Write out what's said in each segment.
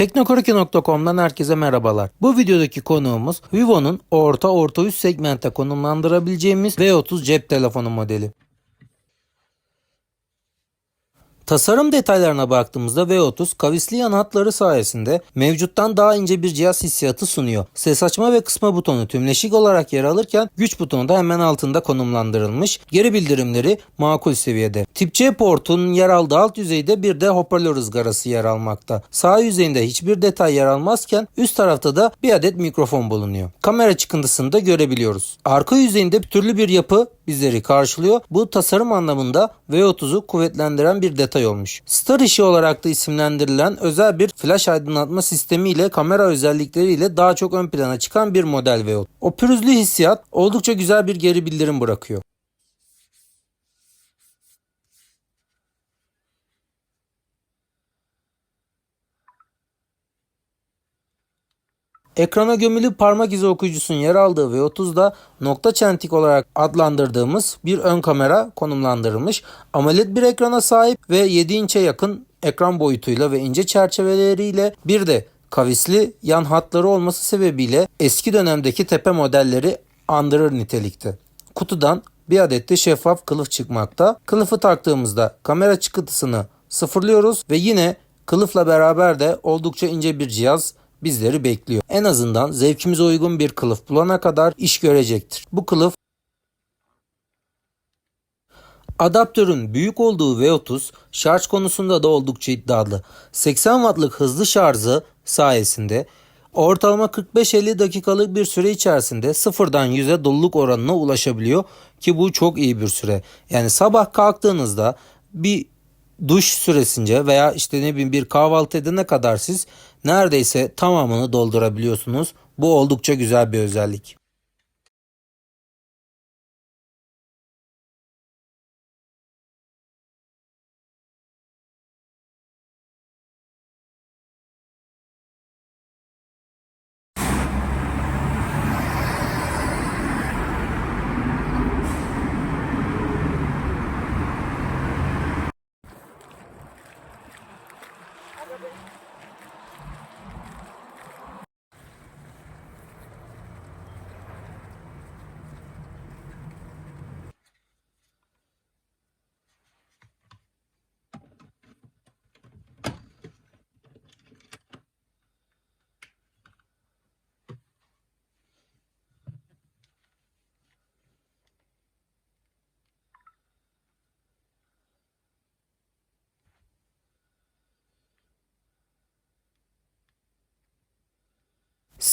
Teknokoreki.com'dan herkese merhabalar. Bu videodaki konuğumuz Vivo'nun orta orta üst segmente konumlandırabileceğimiz V30 cep telefonu modeli. Tasarım detaylarına baktığımızda V30 kavisli yan hatları sayesinde mevcuttan daha ince bir cihaz hissiyatı sunuyor. Ses açma ve kısma butonu tümleşik olarak yer alırken güç butonu da hemen altında konumlandırılmış. Geri bildirimleri makul seviyede. Tip C portunun yer aldığı alt yüzeyde bir de hoparlör ızgarası yer almakta. Sağ yüzeyinde hiçbir detay yer almazken üst tarafta da bir adet mikrofon bulunuyor. Kamera çıkıntısını da görebiliyoruz. Arka yüzeyinde türlü bir yapı bizleri karşılıyor. Bu tasarım anlamında V30'u kuvvetlendiren bir detay olmuş. Star işi olarak da isimlendirilen özel bir flash aydınlatma sistemi ile kamera özellikleriyle daha çok ön plana çıkan bir model V30. O pürüzlü hissiyat oldukça güzel bir geri bildirim bırakıyor. Ekrana gömülü parmak izi okuyucusunun yer aldığı V30'da nokta çentik olarak adlandırdığımız bir ön kamera konumlandırılmış. AMOLED bir ekrana sahip ve 7 inçe yakın ekran boyutuyla ve ince çerçeveleriyle bir de kavisli yan hatları olması sebebiyle eski dönemdeki tepe modelleri andırır nitelikte. Kutudan bir adet de şeffaf kılıf çıkmakta. Kılıfı taktığımızda kamera çıkıntısını sıfırlıyoruz ve yine kılıfla beraber de oldukça ince bir cihaz bizleri bekliyor. En azından zevkimize uygun bir kılıf bulana kadar iş görecektir. Bu kılıf Adaptörün büyük olduğu V30 şarj konusunda da oldukça iddialı. 80 wattlık hızlı şarjı sayesinde ortalama 45-50 dakikalık bir süre içerisinde sıfırdan 100'e doluluk oranına ulaşabiliyor ki bu çok iyi bir süre. Yani sabah kalktığınızda bir duş süresince veya işte ne bileyim bir kahvaltı edene kadar siz neredeyse tamamını doldurabiliyorsunuz. Bu oldukça güzel bir özellik.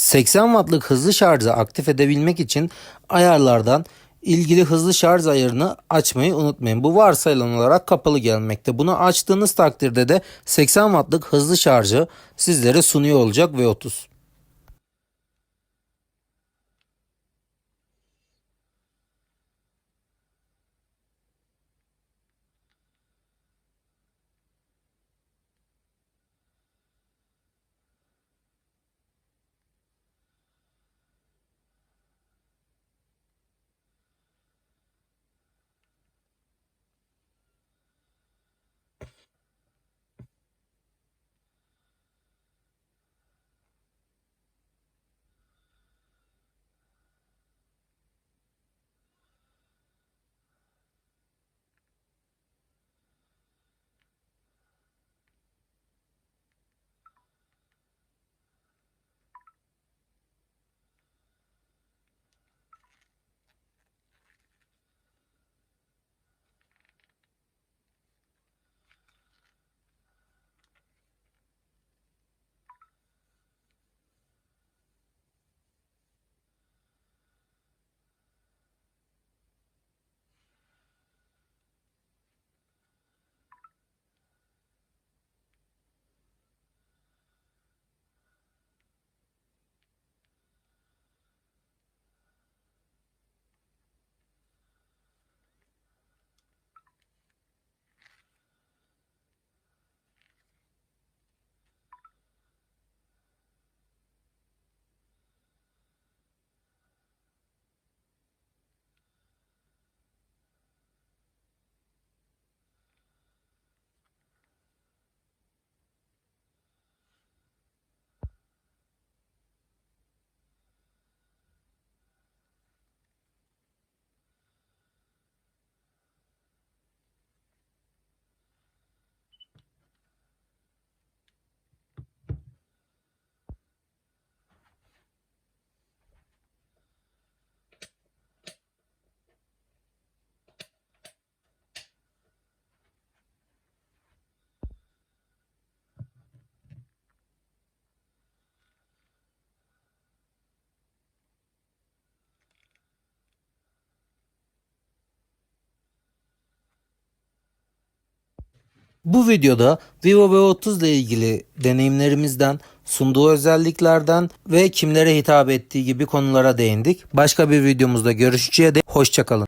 ...80 wattlık hızlı şarjı aktif edebilmek için ayarlardan ilgili hızlı şarj ayarını açmayı unutmayın. Bu varsayılan olarak kapalı gelmekte. Bunu açtığınız takdirde de 80 wattlık hızlı şarjı sizlere sunuyor olacak V30. Bu videoda Vivo V30 ile ilgili deneyimlerimizden, sunduğu özelliklerden ve kimlere hitap ettiği gibi konulara değindik. Başka bir videomuzda görüşünceye dek hoşçakalın.